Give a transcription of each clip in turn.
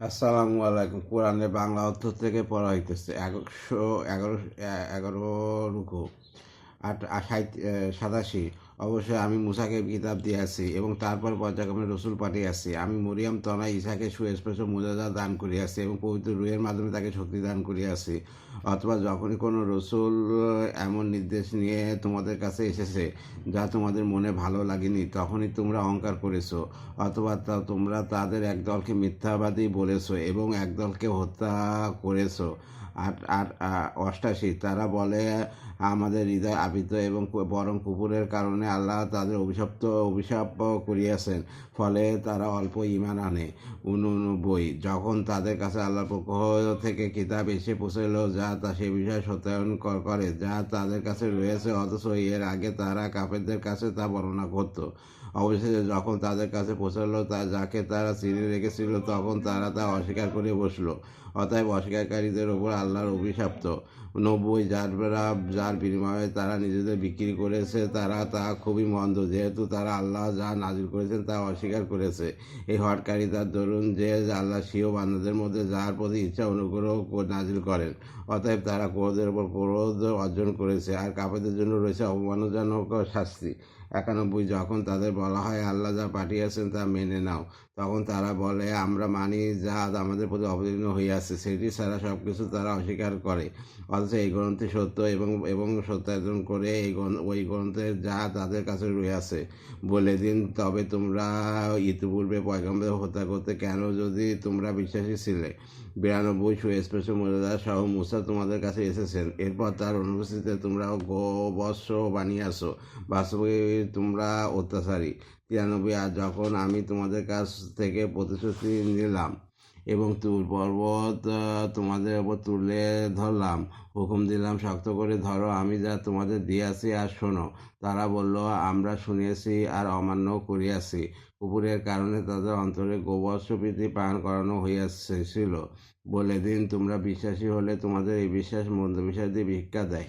আসসালামু আলাইকুম কোরআনে বাংলা অর্থ থেকে পড়া হইতেছে একশো এগারো এগারো রুকু আট সাতাশি। অবশ্যই আমি মুসাকে কিতাব দিয়েছি এবং তারপর পর্যায়ক্রমে রসুল পাঠিয়েছি আমি মরিয়াম তনা ইসাকে সুস্পষ্ট মুজাজা দান করিয়াছি এবং পবিত্র রুয়ের মাধ্যমে তাকে শক্তি দান করিয়াছি অথবা যখনই কোনো রসুল এমন নির্দেশ নিয়ে তোমাদের কাছে এসেছে যা তোমাদের মনে ভালো লাগেনি, তখনই তোমরা অহংকার করেছ। অথবা তা তোমরা তাদের একদলকে মিথ্যাবাদী বলেছ এবং একদলকে হত্যা করেছ। আট আট অষ্টাশি, তারা বলে, আমাদের হৃদয় আবৃত এবং বরং কুকুরের কারণে আল্লাহ তাদের অভিশপ্ত, অভিশাপ করিয়াছেন, ফলে তারা অল্প ইমান আনে। উননব্বই, যখন তাদের কাছে আল্লাহর পক্ষ থেকে কিতাব এসে পৌঁছল যা তা সে বিষয়ে সত্যায়ন করে, যা তাদের কাছে রয়েছে, অথচ এর আগে তারা কাফেরদের কাছে তা বর্ণনা করত। অবশেষে যখন তাদের কাছে পৌঁছালো, তা যাকে তারা চিনে রেখেছিল, তখন তারা তা অস্বীকার করে বসল। অতএব অস্বীকারীদের ওপর আল্লাহর অভিশাপ্ত নব্বই যার যার বিনিময়ে তারা নিজেদের বিক্রি করেছে, তারা তা খুবই মন্দ। যেহেতু তারা আল্লাহ যা নাজিল করেছেন তা অস্বীকার করেছে। এই হটকারী তার দরুন যে আল্লাহ সিও বান্ধাদের মধ্যে যার প্রতি ইচ্ছা, অনুগ্রহ নাজিল করেন। অতএব তারা ক্রোধের ওপর ক্রোধ অর্জন করেছে, আর কাপেদের জন্য রয়েছে অপমানজনক শাস্তি। একানব্বই, যখন তাদের বলা হয়, আল্লাহ যা পাঠিয়েছেন তা মেনে নাও। তখন তারা বলে, আমরা মানি যা আমাদের প্রতি অবতীর্ণ হইয়াছে সেটি ছাড়া সব কিছু তারা অস্বীকার করে। অথচ এই গ্রন্থে সত্য এবং এবং সত্যায়তন করে এই ওই গ্রন্থে যা তাদের কাছে রয়েছে বলে দিন, তবে তোমরা ইতিপূর্বে পয়গম্বর হত্যা করতে কেন যদি তোমরা বিশ্বাসী ছিলে? বিরানব্বই সুস্পষ্ট মর্যাদা সহ মুসা তোমাদের কাছে এসেছেন। এরপর তার অনুপস্থিতিতে তোমরা গোবৎস বানিয়েছো বাস্তবে তোমরা অত্যাচারী। তিরানব্বই আর যখন আমি তোমাদের কাছ থেকে প্রতিশ্রুতি নিলাম এবং তুর পর্বত তোমাদের ওপর তুলে ধরলাম, হুকুম দিলাম, শক্ত করে ধরো, আমি যা তোমাদের দিয়াছি আর শোনো। তারা বলল, আমরা শুনিয়েছি আর অমান্য করিয়াছি। কুকুরের কারণে তাদের অন্তরে গোবর্ষপ্রীতি পান করানো হইয়াছিল। বলে দিন, তোমরা বিশ্বাসী হলে তোমাদের এই বিশ্বাস মন্দ বিশ্বাস দিয়ে ভিক্ষা দেয়।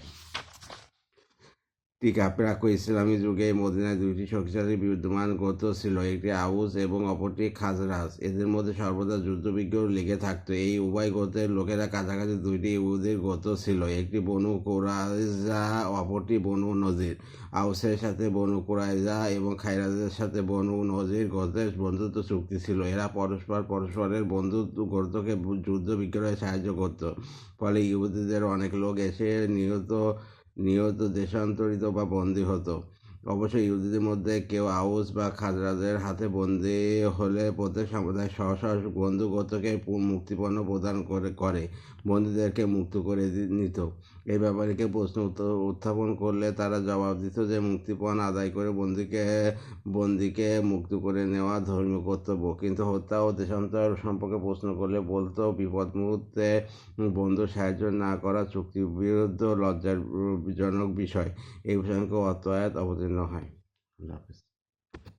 টিকা প্রাক ইসলামী যুগে মদিনায় দুইটি শক্তিশালী বিদ্যমান গোত্র ছিল, একটি আউস এবং অপরটি খাজরাজ। এদের মধ্যে সর্বদা যুদ্ধবিজ্ঞ লেগে থাকতো। এই উভয় গোত্রের লোকেরা কাছাকাছি দুইটি ইহুদের গোত্র ছিল, একটি বনু কোরাইজা, অপরটি বনু নজির। আউসের সাথে বনু কোরাইজা এবং খাইরাজের সাথে বনু নজির গোত্রের বন্ধুত্ব চুক্তি ছিল। এরা পরস্পর পরস্পরের বন্ধুত্ব গোত্রকে যুদ্ধ বিক্রয়ে সাহায্য করত। ফলে ইহুদিদের অনেক লোক এসে নিহত নিহত দেশান্তরিত বা বন্দী হতো। অবশ্যই ইহুদিদের মধ্যে কেউ আউস বা খাজরাজের হাতে বন্দি হলে প্রত্যেক সম্প্রদায় সহসা বন্ধুগতকে মুক্তিপণ্য প্রদান করে করে, বন্দীদেরকে মুক্ত করে নিত। এই ব্যাপারে কেউ প্রশ্ন উত্থাপন করলে তারা জবাব দিত যে মুক্তিপণ আদায় করে বন্দিকে বন্দিকে মুক্ত করে নেওয়া ধর্মীয় কর্তব্য। কিন্তু হত্যা ও দেশান্তর সম্পর্কে প্রশ্ন করলে বলতো বিপদ মুহূর্তে বন্ধু সাহায্য না করা চুক্তির বিরুদ্ধ লজ্জাজনক বিষয়। এই প্রসঙ্গে অর্থ আয়াত অবতীর্ণ হয় আল্লাহ হাফিজ